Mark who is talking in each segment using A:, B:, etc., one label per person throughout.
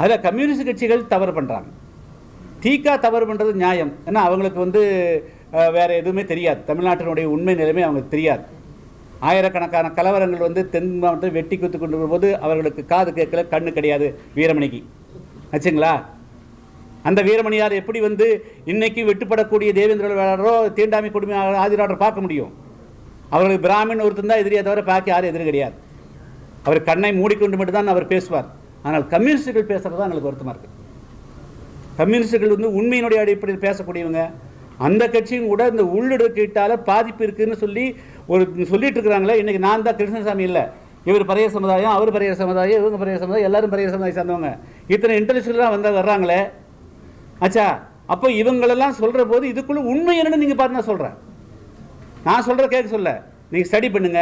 A: அதில் கம்யூனிஸ்ட் கட்சிகள் தவறு பண்ணுறாங்க தீக்கா தவறு பண்ணுறது நியாயம். ஏன்னா அவங்களுக்கு வந்து வேறு வேற எதுவுமே தெரியாது. தமிழ்நாட்டினுடைய உண்மை நிலைமை அவங்களுக்கு தெரியாது. ஆயிரக்கணக்கான கலவரங்கள் வந்து தென் மாவட்டத்தில் வெட்டி குத்து கொண்டு வரும்போது அவர்களுக்கு காது கேட்கல கண்ணு கிடையாது வீரமணிக்கு. ஆச்சுங்களா? அந்த வீரமணியார் எப்படி வந்து இன்னைக்கு வெட்டுப்படக்கூடிய தேவேந்திர வேளாளரோ தீண்டாமை கொடுமை ஆதிராடர் பார்க்க முடியும்? அவர்களுக்கு பிராமின் ஒருத்தன் தான் எதிரியை தவிர பாக்கி யாரும் எதிரி கிடையாது. அவர் கண்ணை மூடிக்கொண்டு மட்டும்தான் அவர் பேசுவார். ஆனால் கம்யூனிஸ்டுகள் பேசுறது தான் எங்களுக்கு வருத்தமாக இருக்குது கம்யூனிஸ்டுகள் வந்து உண்மையினுடைய அடிப்படையில் பேசக்கூடியவங்க. அந்த கட்சியும் கூட இந்த உள்ளிடக்கீட்டால பாதிப்பு இருக்குன்னு சொல்லி ஒரு சொல்லிட்டு இருக்கிறாங்களே இன்றைக்கி நான் தான் கிருஷ்ணசாமி இல்லை. இவர் பரைய சமுதாயம் அவர் பரைய சமுதாயம் இவங்க பரைய சமுதாயம் எல்லாரும் பரைய சமுதாயம் சார்ந்தவங்க. இத்தனை இன்டர்நேஷனலாக வந்தால் வர்றாங்களே? ஆச்சா அப்போ இவங்களெல்லாம் சொல்கிற போது இதுக்குள்ளே உண்மை என்னன்னு நீங்கள் பார்த்து நான் சொல்கிறேன் நான் சொல்கிற கேட்க சொல்ல. நீங்கள் ஸ்டடி பண்ணுங்க.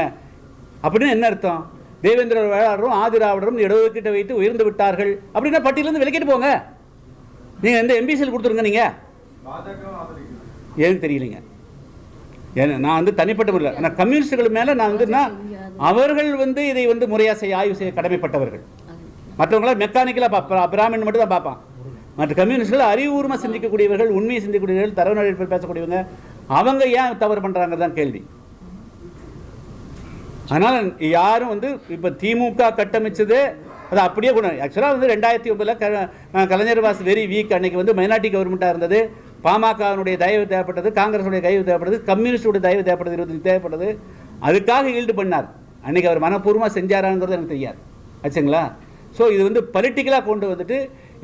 A: அப்படின்னு என்ன அர்த்தம்? தேவேந்திர வேளாளரும் ஆதிராவிடரும் இடஒதுக்கீட்டை வைத்து உயர்ந்து விட்டார்கள். அப்படின்னா பட்டியலேருந்து விலக்கிட்டு போங்க. நீங்கள் எந்த எம்பிசியில் கொடுத்துருங்க நீங்கள் ஏன்னு தெரியலைங்க. ஏன்னா நான் வந்து தனிப்பட்ட முறையில் ஆனால் கம்யூனிஸ்டுகள் மேலே நான் வந்து நான் அவர்கள் வந்து இதை வந்து முறையாக செய்ய ஆய்வு செய்ய கடமைப்பட்டவர்கள். மற்றவங்கள மெக்கானிக்கலாக பார்ப்பா பிராமின் மட்டும் தான் பார்ப்பான். மற்ற கம்யூனிஸ்டுகள் அறிவுபூர்வமாக சிந்திக்கக்கூடியவர்கள் உண்மையை சிந்திக்கக்கூடியவர்கள் தரவு நடைபெற பேசக்கூடியவங்க அவங்க ஏன் தவறு பண்ணுறாங்க தான் கேள்வி. அதனால் யாரும் வந்து இப்போ திமுக கட்டமைச்சது அது அப்படியே கொண்டு ஆக்சுவலாக வந்து ரெண்டாயிரத்தி ஒம்பதில் க கலைஞர் வாஸ் வெரி வீக் அன்னைக்கு வந்து மைனாரிட்டி கவர்மெண்ட்டாக இருந்தது. பாமகனுடைய தயவு தேவைப்பட்டது காங்கிரஸுடைய தயவு தேவைப்பட்டது கம்யூனிஸ்டுடைய தயவு தேவைப்பட்டது இருபத்தஞ்சு தேவைப்பட்டது. அதுக்காக ஈல்டு பண்ணார். அன்னைக்கு அவர் மனப்பூர்வமாக செஞ்சாராங்கிறது எனக்கு தெரியாது. ஆச்சுங்களா? ஸோ இது வந்து பொலிட்டிக்கலாக கொண்டு வந்துட்டு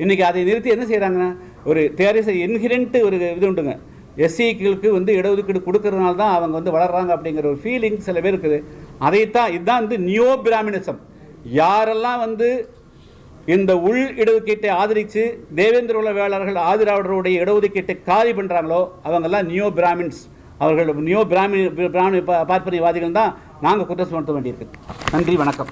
A: இன்றைக்கி அதை நிறுத்தி என்ன செய்கிறாங்கன்னா ஒரு தேர் இஸ் இன்ஹிரண்ட் ஒரு இது உண்டுங்க. எஸ்சிக்களுக்கு வந்து இடஒதுக்கீடு கொடுக்கறதுனால தான் அவங்க வந்து வளர்கிறாங்க அப்படிங்கிற ஒரு ஃபீலிங் சில பேர் இருக்குது. அதைத்தான் இதுதான் வந்து நியோ பிராமினிசம் யாரெல்லாம் வந்து இந்த உள் இடஒதுக்கீட்டை ஆதரித்து தேவேந்திர உள்ள வேளாளர்கள் ஆதிராவிடருடைய இடஒதுக்கீட்டை காலி பண்ணுறாங்களோ அவங்கெல்லாம் நியோ பிராமின்ஸ் அவர்கள் நியோ பிராமி பிராமி பார்ப்பனியவாதிகள் தான் நாங்கள் குற்றம் சுமத்த வேண்டியிருக்கு. நன்றி வணக்கம்.